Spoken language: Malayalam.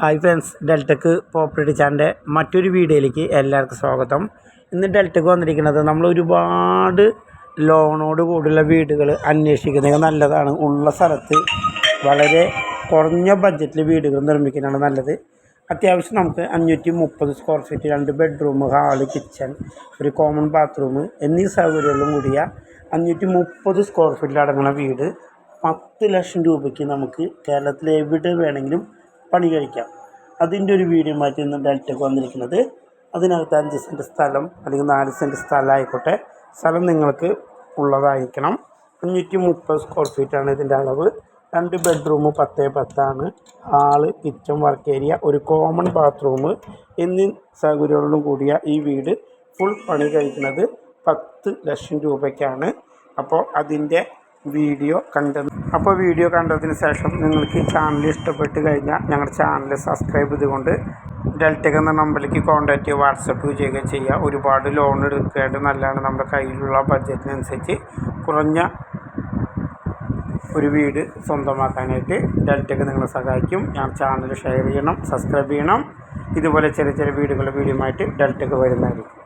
ഹായ് ഫ്രണ്ട്സ് ഡെൽറ്റക്ക് പോപ്പറേറ്റ് ചാനലിന്റെ മറ്റൊരു വീഡിയോയിലേക്ക് എല്ലാവർക്കും സ്വാഗതം. ഇന്ന് ഡെൽറ്റക്ക് വന്നിരിക്കുന്നത് നമ്മൾ ഒരുപാട് ലോണോട് കൂടിയുള്ള വീടുകൾ അന്വേഷിക്കുന്നത് നല്ലതാണ്. ഉള്ള സ്ഥലത്ത് വളരെ കുറഞ്ഞ ബഡ്ജറ്റിൽ വീടുകൾ നിർമ്മിക്കുന്നതാണ് നല്ലത്. അത്യാവശ്യം നമുക്ക് അഞ്ഞൂറ്റി മുപ്പത് സ്ക്വയർ ഫീറ്റ് രണ്ട് ബെഡ്റൂം ഹാൾ കിച്ചൺ ഒരു കോമൺ ബാത്റൂം എന്നീ സൗകര്യങ്ങളും കൂടിയ അഞ്ഞൂറ്റി മുപ്പത് സ്ക്വയർ ഫീറ്റിലടങ്ങുന്ന വീട് പത്ത് ലക്ഷം രൂപയ്ക്ക് നമുക്ക് കേരളത്തിൽ എവിടെ വേണമെങ്കിലും പണി കഴിക്കാം. അതിന്റെ ഒരു വീഡിയോ മാറ്റി ഇന്ന് ഡെൽറ്റക്ക് വന്നിരിക്കുന്നത്. അതിനകത്ത് അഞ്ച് സെന്റ് സ്ഥലം അല്ലെങ്കിൽ നാല് സെന്റ് സ്ഥലം ആയിക്കോട്ടെ സ്ഥലം നിങ്ങൾക്ക് ഉള്ളതായിരിക്കണം. അഞ്ഞൂറ്റി മുപ്പത് സ്ക്വയർ ഫീറ്റാണ് ഇതിന്റെ അളവ്. രണ്ട് ബെഡ്റൂം പത്തേ പത്താണ്. ഹാൾ കിച്ചൺ വർക്ക് ഏരിയ ഒരു കോമൺ ബാത്റൂം എന്നീ സൗകര്യങ്ങളോടും കൂടിയ ഈ വീട് ഫുൾ പണി കഴിക്കുന്നത് പത്ത് ലക്ഷം രൂപയ്ക്കാണ്. അപ്പോൾ അതിന്റെ വീഡിയോ കണ്ടത്. അപ്പോൾ വീഡിയോ കണ്ടതിന് ശേഷം നിങ്ങൾക്ക് ഈ ചാനൽ ഇഷ്ടപ്പെട്ട് കഴിഞ്ഞാൽ ഞങ്ങളുടെ ചാനൽ സബ്സ്ക്രൈബ് ചെയ്തുകൊണ്ട് ഡെൽറ്റക് എന്ന നമ്പറിലേക്ക് കോൺടാക്റ്റ് ചെയ്യുക വാട്സപ്പ് ചെയ്യുകയും ചെയ്യുക. ഒരുപാട് ലോൺ എടുക്കേണ്ടത് നല്ലതാണ് നമ്മുടെ കയ്യിലുള്ള ബഡ്ജറ്റിനനുസരിച്ച് കുറഞ്ഞ ഒരു വീട് സ്വന്തമാക്കാനായിട്ട് ഡെൽറ്റക്ക് നിങ്ങളെ സഹായിക്കും. ഞാൻ ചാനൽ ഷെയർ ചെയ്യണം സബ്സ്ക്രൈബ് ചെയ്യണം. ഇതുപോലെ ചെറിയ ചെറിയ വീടുകളുടെ വീഡിയോ ആയിട്ട് ഡെൽറ്റക്ക് വരുന്നതായിരിക്കും.